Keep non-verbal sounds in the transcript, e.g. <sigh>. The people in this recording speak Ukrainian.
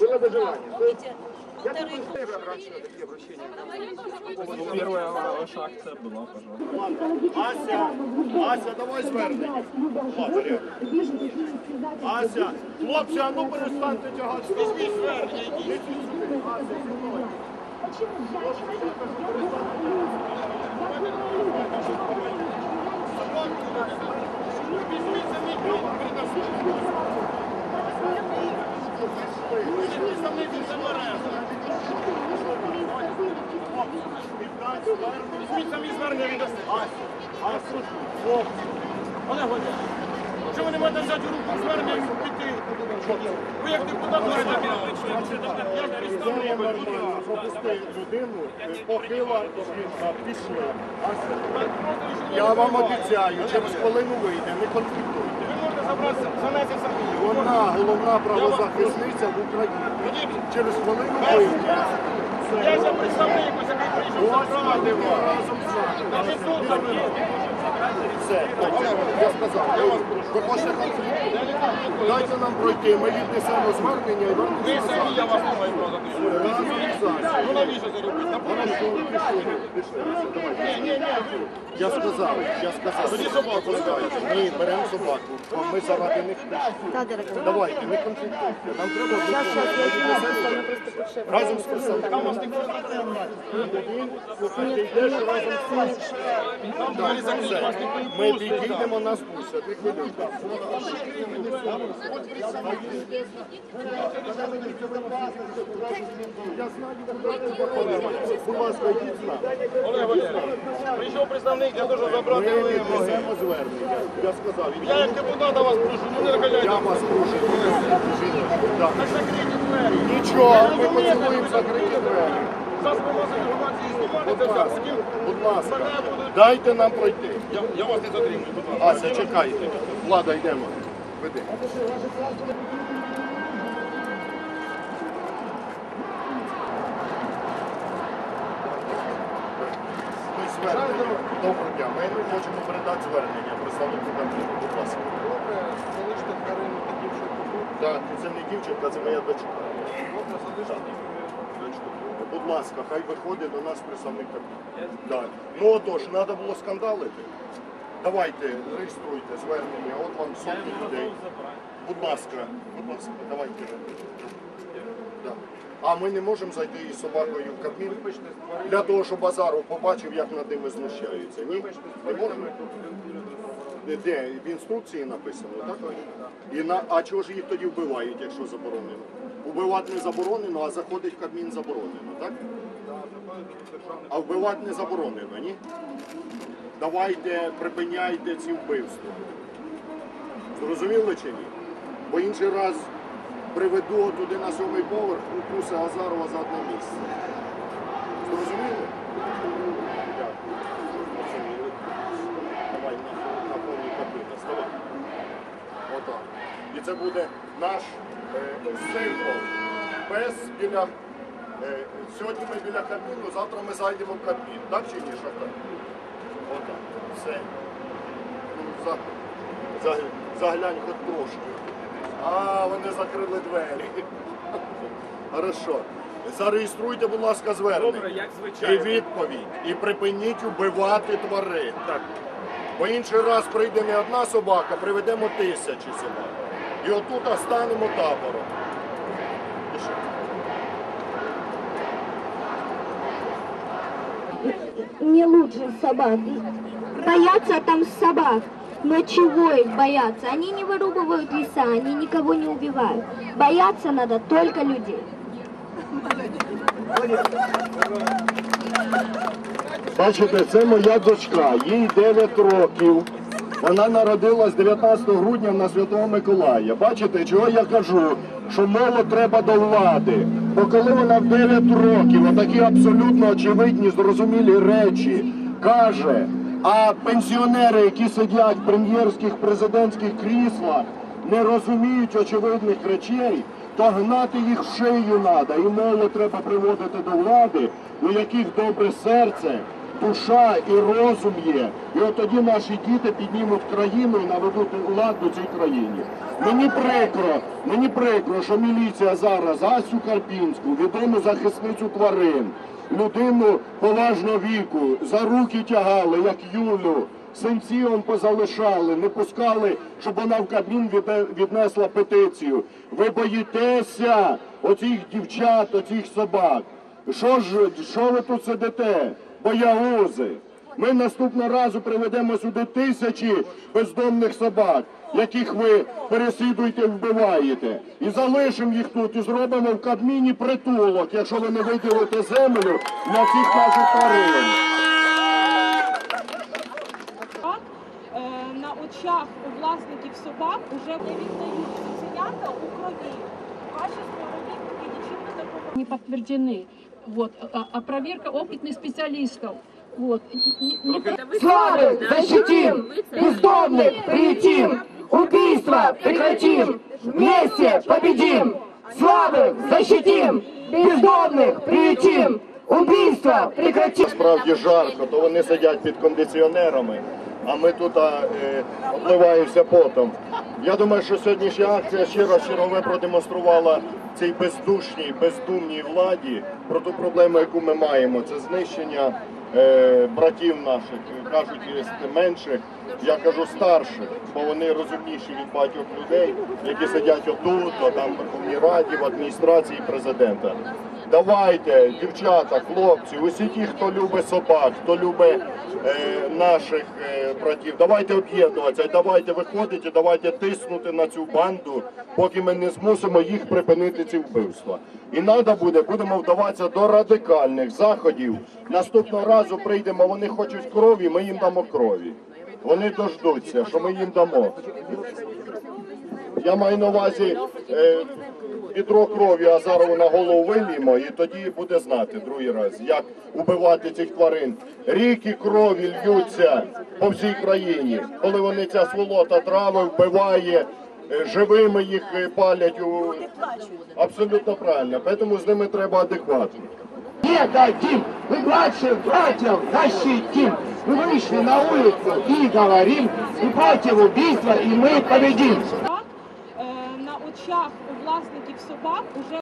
Было доживание. Первая ваша акция была, пожалуйста. Ася, Ася, давай звернення. Ря. Ася, хлопці, а ну перестаньте тягати. Візьміть звернення, йдіть. Ася, зі мною. Візьміть за мій придасте. Візьміть самі звернення хлопці. Олег ви не можете взяти руку звернення і піти? Ви як депутат ж пропусти людину, похила, пішла. Я вам обіцяю, через хвилину вийде, не конфліктуйте. Вона головна правозахисниця в Україні. Через хвилину вийде. Я за представник, ось який прийшов забрати вас. разом з вами. Все, я сказав, я вас прошу. Ви хочете конфлікту? Дайте нам пройти, ми віднесемо звернення і вам Ви самі, я вас не маю Асею. Ну навіщо це робити? На. Ні, ні, ні. Я сказав, я сказав. Тоді собаку лишаєте. Ні, беремо собаку, бо ми заради них прийшли. Давайте, не конфліктуйте. Нам треба виконати. разом з представниками. Один, слухайте, йдеш разом з іншим. Так, все. Ми підійдемо. Не хвилюйте. Я знаю, будь ласка, йдіть з нами. Олег Валерійович, прийшов представник для того, забрати Ми віднесемо звернення. Я сказав, Я як депутата вас прошу, ну не накаляйте. я вас прошу. Так. Так двері. Нічого, ми поцілуємо закриті двері. Будь ласка, дайте нам пройти. Я, я вас не затримую, будь ласка. Ася, чекайте. Влада, йдемо. Веди. Ми звернення. Доброго дня. Ми хочемо передати звернення представнику Кабміну. Будь ласка. Добре, залиште Карину дівчинку. Так, це не дівчинка, це моя дочка. Добре, залиште дочку. Будь ласка, хай виходить до нас представник Кабміну. Так. Ну отож, треба було скандалити. Давайте, реєструйте звернення, от вам сотні людей. Будь ласка, будь ласка, давайте. Да. А ми не можемо зайти із собакою в Кабмін? Для того, щоб базару побачив, як над ними знущаються. Ні? Не можемо? Де? В інструкції написано, так? І на... А чого ж їх тоді вбивають, якщо заборонено? Убивати не заборонено, а заходить в Кабмін заборонено, так? А вбивати не заборонено, ні? Давайте, припиняйте ці вбивства. Зрозуміли чи ні? Бо інший раз приведу туди на сьомий поверх, укуси Азарова за одне місце. Зрозуміли? Дякую. Зрозуміли. Давай на, на повній кабіни, ставай. Отак. І це буде наш е, символ. Пес біля. Е, сьогодні ми біля Кабміну, завтра ми зайдемо в Кабмін. Так чи ні, шахтар? Отак. Все. Ну, за, за, заглянь хоч трошки. А, вони закрили двері. <laughs> Хорошо. Зареєструйте, будь ласка, звернення. Добре, як І відповідь. І припиніть убивати тварин. Так. Бо інший раз прийде не одна собака, приведемо тисячі собак. І отут станемо табором. Не лучше собак. Боятся там собак. Но чего их бояться? Они не вырубывают леса, они никого не убивают. Бояться надо только людей. Бачите, це моя дочка, їй 9 років. Вона народилась 19 грудня на Святого Миколая. Бачите, чого я кажу? Що молодь треба до влади. Бо коли вона в 9 років, отакі абсолютно очевидні, зрозумілі речі каже, а пенсіонери, які сидять в прем'єрських президентських кріслах, не розуміють очевидних речей, то гнати їх в шию треба. І молодь треба приводити до влади, у яких добре серце, душа і розум є. І от тоді наші діти піднімуть країну і наведуть лад у цій країні. Мені прикро, мені прикро, що міліція зараз Асю Карпінську, відому захисницю тварин, людину поважного віку, за руки тягали, як Юлю. Синці он позалишали, не пускали, щоб вона в Кабмін віднесла петицію. Ви боїтеся оцих дівчат, оцих собак. Що ж, що ви тут сидите? Боягузи. Ми наступного разу приведемо сюди тисячі бездомних собак, яких ви переслідуєте вбиваєте. І залишимо їх тут, і зробимо в Кабміні притулок, якщо ви не виділите землю на цих наших тварин. Е, на очах у власників собак уже не віддають цуценята у крові. Качество робіт нічим не допомагає. не подтверждены. Вот, а, а проверка опытных специалистов. Вот. Не- не- Славы защитим, бездомных приютим, убийства прекратим, вместе победим. Славы защитим, бездомных приютим, убийства прекратим. Справді жарко, то вони сидять під кондиціонерами, а ми тут а, е, обливаємося потом. Я думаю, що сьогоднішня акція раз чергове продемонструвала цій бездушній, бездумній владі про ту проблему, яку ми маємо. Це знищення е, братів наших, кажуть, менших, я кажу старших, бо вони розумніші від багатьох людей, які сидять отут, а там в Верховній Раді, в адміністрації президента. Давайте, дівчата, хлопці, усі ті, хто любить собак, хто любить е, наших е, братів, давайте об'єднуватися, давайте виходити, давайте тиснути на цю банду, поки ми не змусимо їх припинити ці вбивства. І треба буде, будемо вдаватися до радикальних заходів. Наступного разу прийдемо, вони хочуть крові, ми їм дамо крові. Вони дождуться, що ми їм дамо. Я маю на увазі е, відро крові Азарову на голову вилімо, і тоді буде знати другий раз, як убивати цих тварин. Ріки крові льються по всій країні, коли вони ця сволота трави вбиває, е, живими їх е, палять у абсолютно правильно. Тому з ними треба адекватно. Не дадим, мы младших братьев защитим. Мы вышли на улицу и говорим, и против убийства, и мы победим. Так, е, на очах у власників собак уже